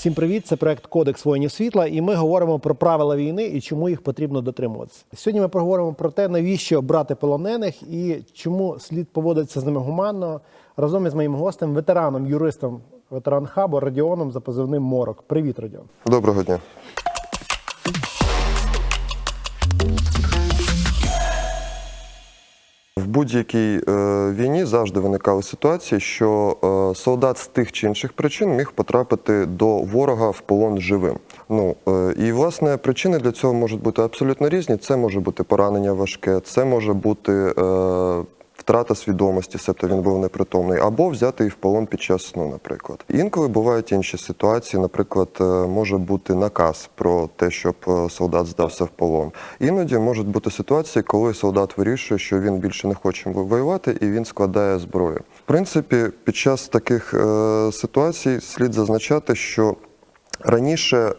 Всім привіт! Це проект Кодекс воїнів світла, і ми говоримо про правила війни і чому їх потрібно дотримуватися. Сьогодні ми поговоримо про те, навіщо брати полонених і чому слід поводитися з ними гуманно разом із моїм гостем, ветераном, юристом, ветеран хабу Радіоном за позивним Морок. Привіт, Радіон. Доброго дня. Будь-якій е, війні завжди виникали ситуації, що е, солдат з тих чи інших причин міг потрапити до ворога в полон живим. Ну е, і власне причини для цього можуть бути абсолютно різні. Це може бути поранення важке, це може бути втрата свідомості, себто він був непритомний, або взяти в полон під час сну, наприклад. Інколи бувають інші ситуації. Наприклад, е, може бути наказ про те, щоб е, солдат здався в полон. Іноді можуть бути ситуації, коли солдат вирішує, що він більше не хоче воювати, і він складає зброю. В принципі, під час таких е, ситуацій слід зазначати, що Раніше е,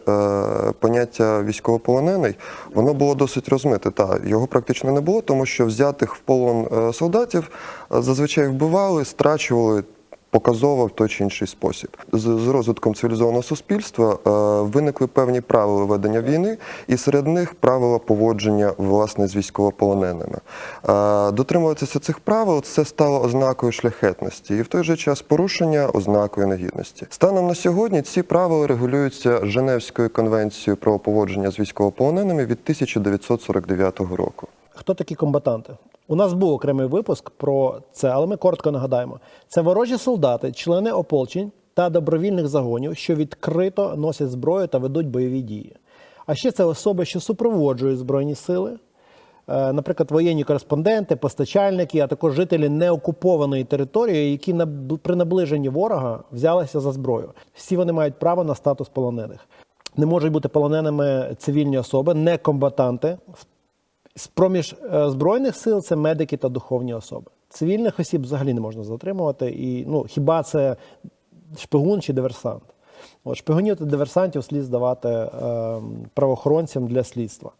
поняття військовополонений воно було досить розмите. Та його практично не було, тому що взятих в полон е, солдатів е, зазвичай вбивали, страчували показово в той чи інший спосіб. З, розвитком цивілізованого суспільства е, виникли певні правила ведення війни, і серед них правила поводження власне з військовополоненими. Е, дотримуватися цих правил це стало ознакою шляхетності, і в той же час порушення ознакою негідності. Станом на сьогодні ці правила регулюються Женевською конвенцією про поводження з військовополоненими від 1949 року. Хто такі комбатанти? У нас був окремий випуск про це, але ми коротко нагадаємо: це ворожі солдати, члени ополчень та добровільних загонів, що відкрито носять зброю та ведуть бойові дії. А ще це особи, що супроводжують збройні сили, е, наприклад, воєнні кореспонденти, постачальники, а також жителі неокупованої території, які при наближенні ворога взялися за зброю. Всі вони мають право на статус полонених. Не можуть бути полоненими цивільні особи, не комбатанти. З проміж е, збройних сил це медики та духовні особи. Цивільних осіб взагалі не можна затримувати. І ну хіба це шпигун чи диверсант? От, шпигунів та диверсантів слід здавати е, правоохоронцям для слідства.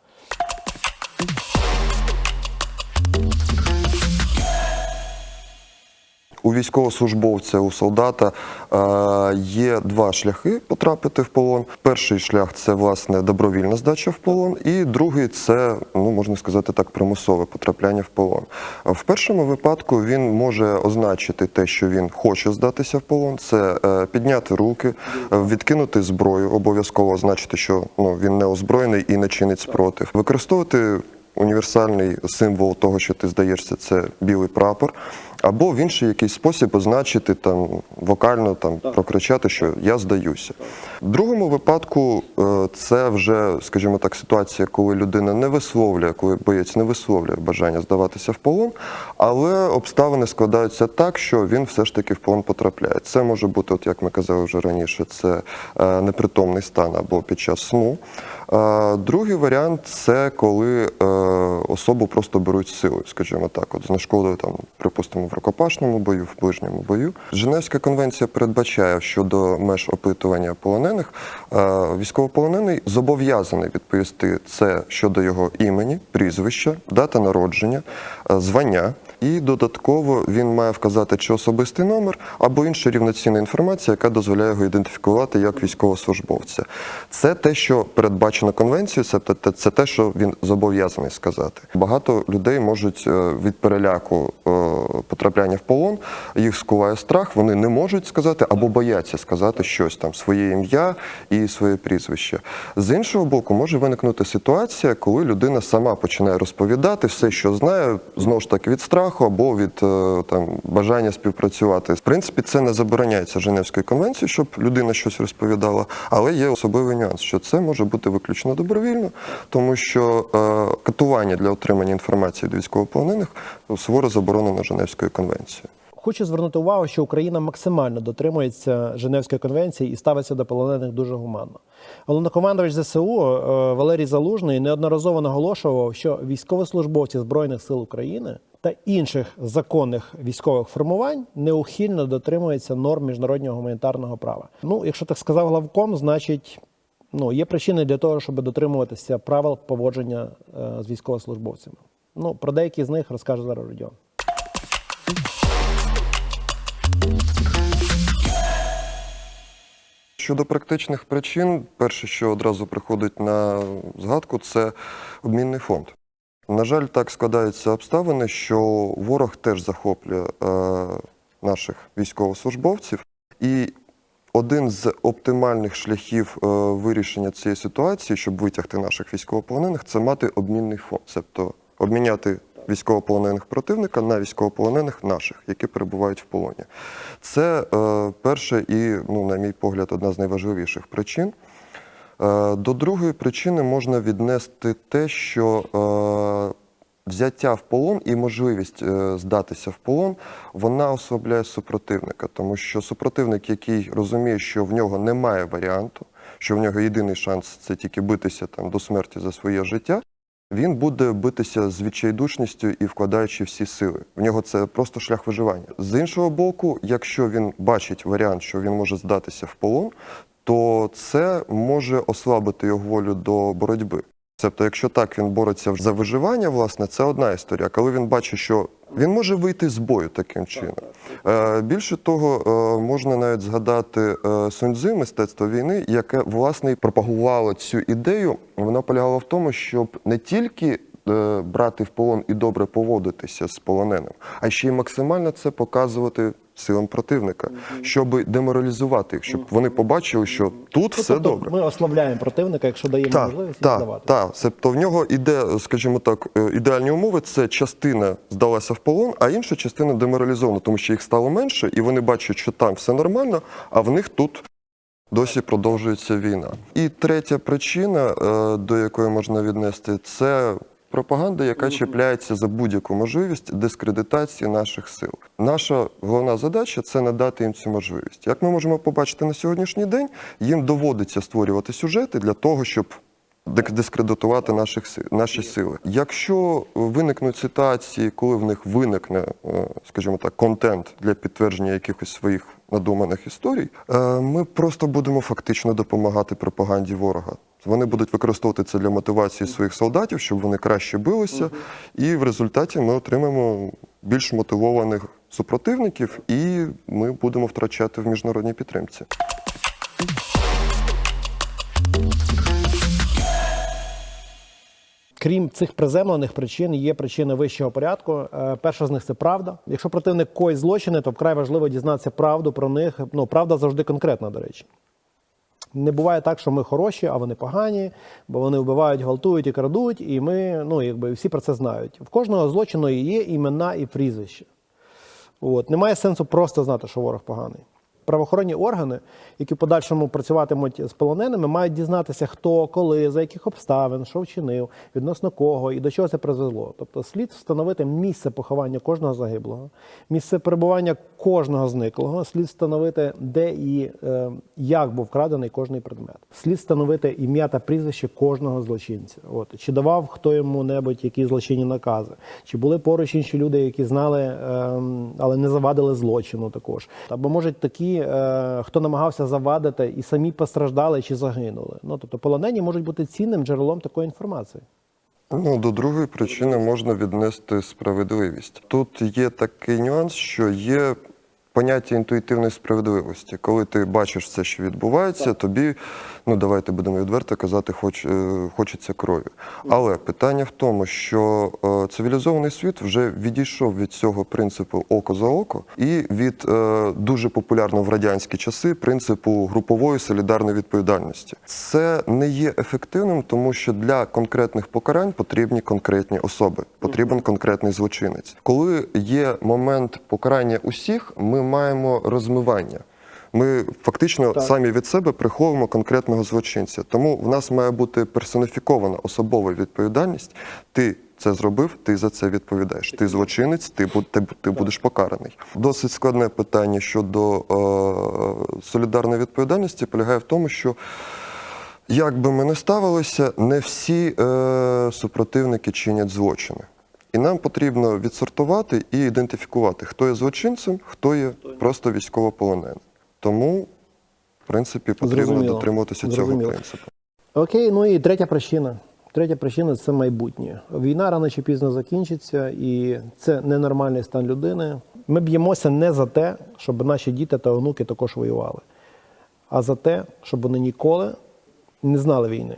У військовослужбовця, у солдата е, є два шляхи потрапити в полон. Перший шлях це власне добровільна здача в полон, і другий це, ну можна сказати так, примусове потрапляння в полон. В першому випадку він може означити те, що він хоче здатися в полон. Це е, підняти руки, відкинути зброю, обов'язково означити, що ну він не озброєний і не чинить спротив. Використовувати універсальний символ того, що ти здаєшся, це білий прапор, або в інший якийсь спосіб означити там вокально там прокричати, що я здаюся. В другому випадку е, це вже, скажімо так, ситуація, коли людина не висловлює, коли боєць не висловлює бажання здаватися в полон, але обставини складаються так, що він все ж таки в полон потрапляє. Це може бути, от як ми казали вже раніше, це е, непритомний стан або під час сну. Е, Другий варіант це коли особу просто беруть силою, скажімо так, от знешкодою там, припустимо, в рукопашному бою, в ближньому бою. Женевська конвенція передбачає щодо меж опитування полонених, е, військовополонений зобов'язаний відповісти це щодо його імені, прізвища, дата народження, е, звання. І додатково він має вказати чи особистий номер або інша рівноцінна інформація, яка дозволяє його ідентифікувати як військовослужбовця. Це те, що передбачено конвенцією, це, це те, що він зобов'язаний сказати. Багато людей можуть е, від переляку е, потрапляння в полон, їх скуває страх, вони не можуть сказати або бояться сказати щось там, своє ім'я і своє прізвище. З іншого боку, може виникнути ситуація, коли людина сама починає розповідати все, що знає, знову ж таки від страху або від е, там бажання співпрацювати. В принципі, це не забороняється Женевською конвенцією, щоб людина щось розповідала, але є особливий нюанс, що це може бути виключно добровільно, тому що е, катування для отримання інформації від військовополонених суворо заборонено Женевською конвенцією. Хочу звернути увагу, що Україна максимально дотримується Женевської конвенції і ставиться до полонених дуже гуманно. Головнокомандувач ЗСУ е, Валерій Залужний неодноразово наголошував, що військовослужбовці Збройних сил України та інших законних військових формувань неухильно дотримуються норм міжнародного гуманітарного права. Ну, якщо так сказав главком, значить. Ну, є причини для того, щоб дотримуватися правил поводження е, з військовослужбовцями. Ну, про деякі з них розкаже зараз Родіон. Щодо практичних причин, перше, що одразу приходить на згадку, це обмінний фонд. На жаль, так складаються обставини, що ворог теж захоплює е, наших військовослужбовців, і один з оптимальних шляхів е, вирішення цієї ситуації, щоб витягти наших військовополонених, це мати обмінний фонд, тобто обміняти військовополонених противника на військовополонених наших, які перебувають в полоні. Це е, перше і, ну, на мій погляд, одна з найважливіших причин. Е, До другої причини можна віднести те, що е, взяття в полон і можливість е, здатися в полон, вона ослабляє супротивника, тому що супротивник, який розуміє, що в нього немає варіанту, що в нього єдиний шанс це тільки битися там до смерті за своє життя. Він буде битися з відчайдушністю і вкладаючи всі сили. В нього це просто шлях виживання. З іншого боку, якщо він бачить варіант, що він може здатися в полон, то це може ослабити його волю до боротьби. Тобто, якщо так він бореться за виживання, власне, це одна історія. Коли він бачить, що він може вийти з бою таким чином. Е, Більше того, е, можна навіть згадати е, Суньцзи, мистецтво війни, яке власне і пропагувало цю ідею. Вона полягала в тому, щоб не тільки брати в полон і добре поводитися з полоненим, а ще й максимально це показувати силам противника, щоб деморалізувати їх, щоб вони побачили, що тут все Тобто добре. Ми ослабляємо противника, якщо даємо Так, можливість так, здавати. так. Тобто в нього іде, скажімо так, е, ідеальні умови. Це частина здалася в полон, а інша частина деморалізована, тому що їх стало менше, і вони бачать, що там все нормально, а в них тут. Досі продовжується війна. І третя причина, е, до якої можна віднести, це пропаганда, яка чіпляється за будь-яку можливість дискредитації наших сил. Наша головна задача це надати їм цю можливість. Як ми можемо побачити на сьогоднішній день, їм доводиться створювати сюжети для того, щоб дискредитувати наших наші сили. Якщо виникнуть ситуації, коли в них виникне, е, скажімо так, контент для підтвердження якихось своїх надуманих історій, е, ми просто будемо фактично допомагати пропаганді ворога. Вони будуть використовувати це для мотивації своїх солдатів, щоб вони краще билися, і в результаті ми отримаємо більш мотивованих супротивників, і ми будемо втрачати в міжнародній підтримці. Крім цих приземлених причин, є причини вищого порядку. Е, Перша з них це правда. Якщо противник коїть злочини, то вкрай важливо дізнатися правду про них. Ну, правда завжди конкретна, до речі. Не буває так, що ми хороші, а вони погані, бо вони вбивають, гвалтують і крадуть, і ми, ну, якби всі про це знають. В кожного злочину є імена і прізвища. От. Немає сенсу просто знати, що ворог поганий. Правоохоронні органи, які в подальшому працюватимуть з полоненими, мають дізнатися, хто, коли, за яких обставин, що вчинив, відносно кого і до чого це призвело. Тобто слід встановити місце поховання кожного загиблого, місце перебування кожного зниклого, слід встановити, де і е, як був вкрадений кожний предмет. Слід встановити ім'я та прізвище кожного злочинця. От чи давав хто йому небудь які злочинні накази, чи були поруч інші люди, які знали, ем, але не завадили злочину також. Або може такі, е, хто намагався завадити і самі постраждали чи загинули. Ну тобто полонені можуть бути цінним джерелом такої інформації. Ну, до другої причини можна віднести справедливість. Тут є такий нюанс, що є поняття інтуїтивної справедливості. Коли ти бачиш все, що відбувається, тобі, ну давайте будемо відверто казати, хоч, е, хочеться крові. Але питання в тому, що е, цивілізований світ вже відійшов від цього принципу око за око і від е, дуже популярного в радянські часи принципу групової солідарної відповідальності. Це не є ефективним, тому що для конкретних покарань потрібні конкретні особи, потрібен конкретний злочинець. Коли є момент покарання усіх, ми маємо розмивання. Ми фактично Так. самі від себе приховуємо конкретного злочинця. Тому в нас має бути персоніфікована особова відповідальність. Ти це зробив, ти за це відповідаєш. Ти злочинець, ти, ти, ти будеш покараний. Досить складне питання щодо е, солідарної відповідальності полягає в тому, що як би ми не ставилися, не всі е, супротивники чинять злочини. І нам потрібно відсортувати і ідентифікувати, хто є злочинцем, хто є просто військовополоненим. Тому, в принципі, потрібно Зрозуміло. дотримуватися цього принципу. Окей, ну і третя причина. Третя причина це майбутнє. Війна рано чи пізно закінчиться, і це ненормальний стан людини. Ми б'ємося не за те, щоб наші діти та онуки також воювали. а за те, щоб вони ніколи не знали війни.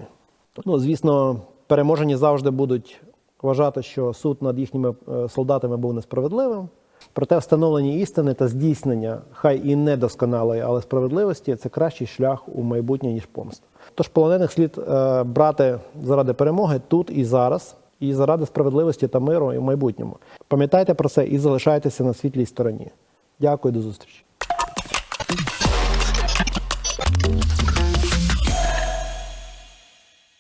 Ну, звісно, переможені завжди будуть вважати, що суд над їхніми е, солдатами був несправедливим. Проте встановлення істини та здійснення, хай і недосконалої, але справедливості це кращий шлях у майбутнє, ніж помста. Тож полонених слід е, брати заради перемоги тут і зараз, і заради справедливості та миру і в майбутньому. Пам'ятайте про це і залишайтеся на світлій стороні. Дякую, до зустрічі.